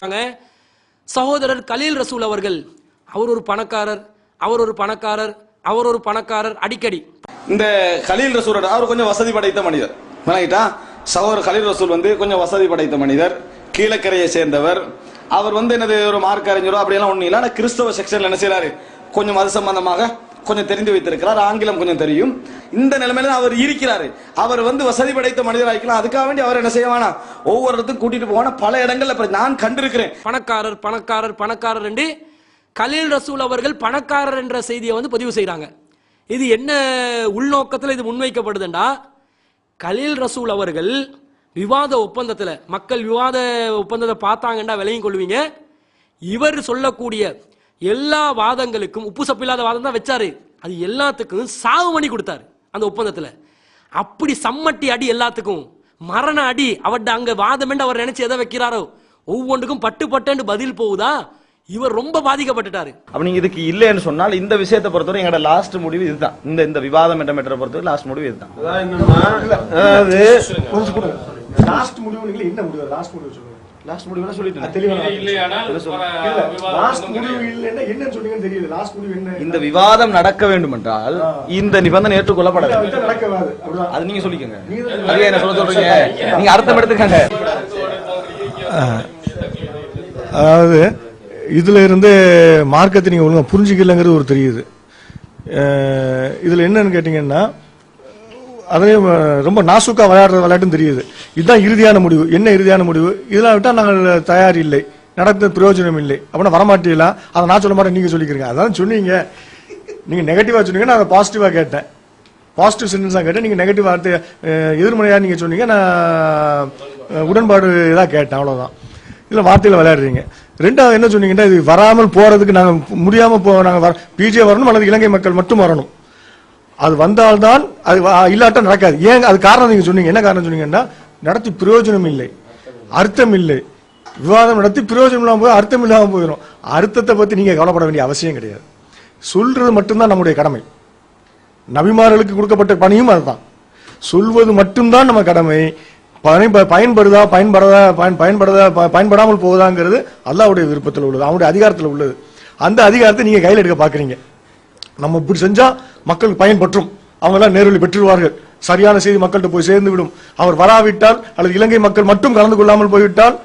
சொல்றாங்க. சகோதரர் கலீல் ரசூல் அவர்கள் அவர் ஒரு பணக்காரர் அவர் ஒரு பணக்காரர் அவர் ஒரு பணக்காரர் அடிக்கடி. இந்த கலீல் ரசூல் அவர் கொஞ்சம் வசதி படைத்த மனிதர். விளங்கிட்டா? சகோதரர் கலீல் ரசூல் வந்து கொஞ்சம் வசதி படைத்த மனிதர் கீழக்கரையை சேர்ந்தவர். அவர் வந்து என்னது ஒரு மார்க் அறிஞரோ அப்படியெல்லாம் ஒன்றும் இல்லை. ஆனால் கிறிஸ்தவ செக்ஷன்ல என்ன செய்யறாரு கொஞ்சம் அது சம்பந்தமாக கொஞ்சம் தெரிந்து வைத்திருக்கிறார் ஆங்கிலம் கொஞ்சம் தெரியும். இந்த நிலைமையில தான் அவர் இருக்கிறார். அவர் வந்து வசதி படைத்த மனிதர் அதுக்காக வேண்டி அவர் என்ன செய்வானா ஒவ்வொரு இடத்துக்கும் கூட்டிட்டு போவானா பல இடங்கள்ல நான் கண்டிருக்கிறேன். பணக்காரர் பணக்காரர் பணக்காரர் என்று கலீல் ரசூல் அவர்கள் பணக்காரர் என்ற செய்தியை வந்து பதிவு செய்கிறாங்க இது என்ன உள்நோக்கத்தில் இது முன்வைக்கப்படுதுண்டா? கலீல் ரசூல் அவர்கள் விவாத ஒப்பந்தத்தில் மக்கள் விவாத ஒப்பந்தத்தை பார்த்தாங்கன்னா விலையும் கொள்வீங்க. இவர் சொல்லக்கூடிய எல்லா வாதங்களுக்கும் உப்பு சப்பில்லாத வாதம் தான் வச்சாரு. அது எல்லாத்துக்கும் சாவு பண்ணி கொடுத்தாரு அந்த ஒப்பந்தத்தில். அப்படி சம்மட்டி அடி எல்லாத்துக்கும் மரண அடி அவர்ட்ட அங்க வாதம் அவர் நினைச்சு எதை வைக்கிறாரோ ஒவ்வொன்றுக்கும் பட்டு பட்டுன்னு பதில் போகுதா? இவர் ரொம்ப பாதிக்கப்பட்டுட்டாரு. அப்ப நீங்க இதுக்கு இல்லைன்னு சொன்னால் இந்த விஷயத்தை பொறுத்தவரை எங்களோட லாஸ்ட் முடிவு இதுதான். இந்த இந்த விவாதம் என்ற மெட்டரை பொறுத்தவரை லாஸ்ட் முடிவு இதுதான். லாஸ்ட் முடிவு என்ன முடிவு? லாஸ்ட் முடிவு சொல்லுங்க. லாஸ்ட் முடிவு சொல்லிட்டு தெளிவா இல்லையானால் இல்ல லாஸ்ட் முடிவு இல்லன்னா என்னன்னு சொன்னீங்கன்னு தெரியல. லாஸ்ட் முடிவு என்ன? இந்த விவாதம் நடக்க வேண்டும் என்றால் இந்த நிபந்தனை ஏற்றுக்கொள்ளப்பட வேண்டும். விட்டா நடக்காது அது நீங்க சொல்லிக்கங்க. என்ன சொல்ல சொல்றீங்க? நீங்க அர்த்தம் எடுத்துக்கங்க. அதாவது இதுல இருந்து மார்க்கத்தை நீங்க ஒழுங்கா புரிஞ்சுக்கலங்கிறது ஒரு தெரியுது. இதுல என்னன்னு கேட்டீங்கன்னா அதே ரொம்ப நாசுக்கா விளையாடுற விளையாட்டும் தெரியுது. இதுதான் இறுதியான முடிவு. என்ன இறுதியான முடிவு? இதெல்லாம் விட்டால் நாங்கள் தயார் இல்லை நடத்த பிரயோஜனம் இல்லை. அப்படின்னா வரமாட்டீங்களா? அதை நான் சொல்ல மாட்டேன் நீங்கள் சொல்லிக்கிறீங்க. அதான் சொன்னீங்க. நீங்கள் நெகட்டிவாக சொன்னீங்க நான் அதை பாசிட்டிவாக கேட்டேன். பாசிட்டிவ் சென்டென்ஸாக கேட்டேன். நீங்கள் நெகட்டிவ் வார்த்தை எதிர்மறையாக நீங்கள் சொன்னீங்க நான் உடன்பாடு இதாக கேட்டேன். அவ்வளோதான் இல்லை வார்த்தையில் விளையாடுறீங்க. ரெண்டாவது என்ன சொன்னீங்கன்னா இது வராமல் போகிறதுக்கு நாங்கள் முடியாமல் போ நாங்கள் வர பிஜே வரணும் அல்லது இலங்கை மக்கள் மட்டும் வரணும். அது வந்தால்தான் அது இல்லாட்டா நடக்காது. ஏன் அது காரணம் நீங்க சொன்னீங்க? என்ன காரணம் சொன்னீங்கன்னா நடத்தி பிரயோஜனம் இல்லை. அர்த்தம் இல்லை. விவாதம் நடத்தி பிரயோஜனம் இல்லாமல் போய் அர்த்தம் இல்லாமல் போயிடும் அர்த்தத்தை பத்தி நீங்க கவலைப்பட வேண்டிய அவசியம் கிடையாது. சொல்றது மட்டும்தான் நம்முடைய கடமை. நபிமார்களுக்கு கொடுக்கப்பட்ட பணியும் அதுதான். சொல்வது மட்டும்தான் நம்ம கடமை. பயன்படுதா பயன்படுதா பயன் பயன்படுதா ப- பயன்படாமல் போகுதாங்கிறது அல்லாவுடைய விருப்பத்தில் உள்ளது. அவனுடைய அதிகாரத்தில் உள்ளது. அந்த அதிகாரத்தை நீங்க கையில் எடுக்க பாக்குறீங்க. நம்ம இப்படி செஞ்சா மக்களுக்கு பயன்பற்றும். அவங்க எல்லாம் நேரில் பெற்றுருவார்கள் சரியான செய்தி மக்கள்கிட்ட போய் சேர்ந்து விடும் அவர் வராவிட்டால் அல்லது இலங்கை மக்கள் மட்டும் கலந்து கொள்ளாமல் போய்விட்டால்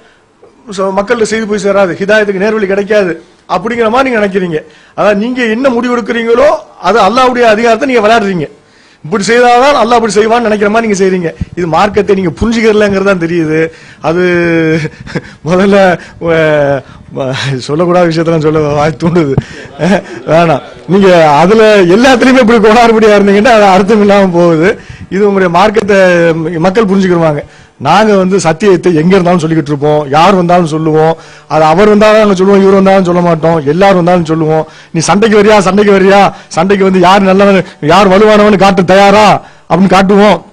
மக்கள்கிட்ட செய்தி போய் சேராது. ஹிதாயத்துக்கு நேர்வழி கிடைக்காது. அப்படிங்கிற மாதிரி நீங்க நினைக்கிறீங்க. அதாவது நீங்க என்ன முடிவு எடுக்கிறீங்களோ அது அல்லாவுடைய அதிகாரத்தை நீங்க விளையாடுறீங்க. இப்படி செய்தாதான் அல்லாஹ் அப்படி செய்வான்னு நினைக்கிற மாதிரி நீங்க செய்றீங்க. இது மார்க்கத்தை நீங்க புரிஞ்சுக்கிறலங்கிறது தான் தெரியுது. அது முதல்ல சொல்லக்கூடாத விஷயத்தெல்லாம் சொல்ல வாய் தூண்டுது. வேணாம். நீங்க அதுல எல்லாத்துலயுமே இப்படி கோளாறுபடியா இருந்தீங்கன்னா அது அர்த்தம் இல்லாம போகுது. இது உங்களுடைய மார்க்கத்தை மக்கள் புரிஞ்சுக்கிடுவாங்க நாங்க வந்து சத்தியத்தை எங்க இருந்தாலும் சொல்லிக்கிட்டு இருப்போம். யார் வந்தாலும் சொல்லுவோம். அது அவர் வந்தாலும் நாங்க சொல்லுவோம் இவர் வந்தாலும் சொல்ல மாட்டோம். எல்லாரும் வந்தாலும் சொல்லுவோம். நீ சண்டைக்கு வரியா? சண்டைக்கு வரியா? சண்டைக்கு வந்து யார் நல்லவன் யார் வலுவானவன் காட்ட தயாரா? அப்படின்னு காட்டுவோம்.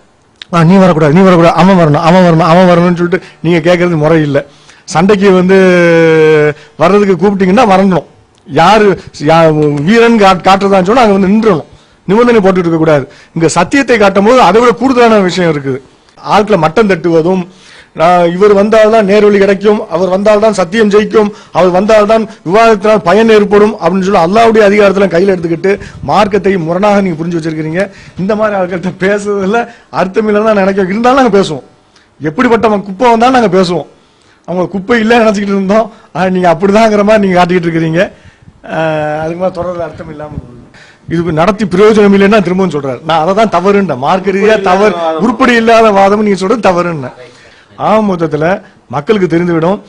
ஆ, நீ வரக்கூடாது நீ வரக்கூடாது. அவன் வரணும் அவன் வரணும் அவன் வரணும்னு சொல்லிட்டு நீங்க கேட்கறது முறை இல்லை சண்டைக்கு வந்து வர்றதுக்கு கூப்பிட்டீங்கன்னா வரணும் யாரு வீரன் காட்டுறதான்னு சொன்னா அங்க வந்து நின்றணும் நிபந்தனை போட்டுட்டு இருக்க கூடாது இங்க சத்தியத்தை காட்டும் போது அதை விட கூடுதலான விஷயம் இருக்குது. ஆட்களை மட்டம் தட்டுவதும் நான் இவர் வந்தால்தான் நேர்வழி கிடைக்கும் அவர் வந்தால்தான் சத்தியம் ஜெயிக்கும் அவர் வந்தால்தான் விவாதத்தினால் பயன் ஏற்படும் அப்படின்னு சொல்லி அல்லாவுடைய அதிகாரத்துல கையில் எடுத்துக்கிட்டு மார்க்கத்தை முரணாக நீங்க புரிஞ்சு வச்சிருக்கீங்க இந்த மாதிரி ஆட்கள்கிட்ட பேசுறதுல அர்த்தம் இல்லைன்னு தான் நினைக்க இருந்தாலும் நாங்க பேசுவோம். எப்படிப்பட்ட குப்பை வந்தாலும் நாங்க பேசுவோம். அவங்க குப்பை இல்லைன்னு நினைச்சுக்கிட்டு இருந்தோம். ஆனா நீங்க அப்படிதாங்கிற மாதிரி நீங்க காட்டிக்கிட்டு இருக்கிறீங்க. அதுக்கு மாதிரி தொடர்ந்து அர்த்தம் இல்லாமல் இது நடத்தி பிரயோஜனம் இல்லைன்னா திரும்பவும் சொல்றாரு. நான் அதை தான் தவறுன்றேன் மார்க்க ரீதியா தவறு உருப்படி இல்லாத வாதம் நீங்க சொல்றது தவறுன்னு ஆக மொத்தத்துல மக்களுக்கு தெரிந்துவிடும்.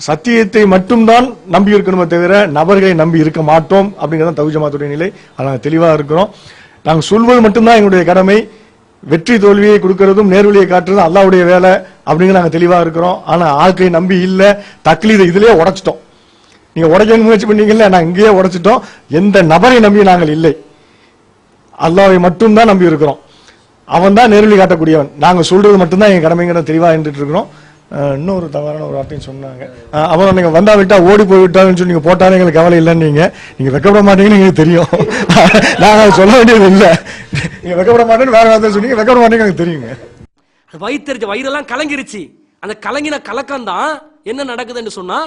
சத்தியத்தை மட்டும்தான் நம்பி இருக்கணுமே தவிர நபர்களை நம்பி இருக்க மாட்டோம் அப்படிங்கறது தகுஜமாத்துடைய நிலை. அதை நாங்க தெளிவா இருக்கிறோம். நாங்க சொல்வது மட்டும்தான் எங்களுடைய கடமை. வெற்றி தோல்வியை கொடுக்கறதும் நேர்வழியை காட்டுறதும் அல்லாவுடைய வேலை அப்படிங்கிற நாங்க தெளிவா இருக்கிறோம். ஆனா ஆட்களை நம்பி இல்ல தக்லீதை இதுலயே உடைச்சிட்டோம். நீங்க உடைக்க முயற்சி பண்ணீங்கல்ல நான் இங்கேயே உடைச்சிட்டோம். எந்த நபரை நம்பி நாங்கள் இல்லை. அல்லாவை மட்டும்தான் நம்பி இருக்கிறோம். அவன் தான் நேர்வழி காட்டக்கூடியவன். நாங்கள் சொல்றது மட்டும்தான் என் கடமைங்கிற தெளிவா இருந்துட்டு இருக்கிறோம். இன்னொரு தவறான ஒரு வார்த்தையும் சொன்னாங்க. அஹ் அப்புறம் நீங்க வந்தா விட்டா ஓடி போய் விட்டான்னு சொல்லி நீங்கள் போட்டாலும் எங்களுக்கு கவலை இல்லைன்னு நீங்க. நீங்க வெக்கப்பட மாட்டீங்கன்னு எங்களுக்கு தெரியும். நாங்கள் அதை சொல்ல வேண்டியது இல்லை. நீங்க வெக்கப்பட மாட்டேன்னு வேற வார்த்தை சொன்னீங்க வெக்கப்பட மாட்டேங்க எனக்கு தெரியுங்க. வயிற்று வயிற்றுச்சு வயிறெல்லாம் கலங்கிருச்சு. அந்த கலங்கின கலக்கம் தான் என்ன நடக்குதுன்னு சொன்னா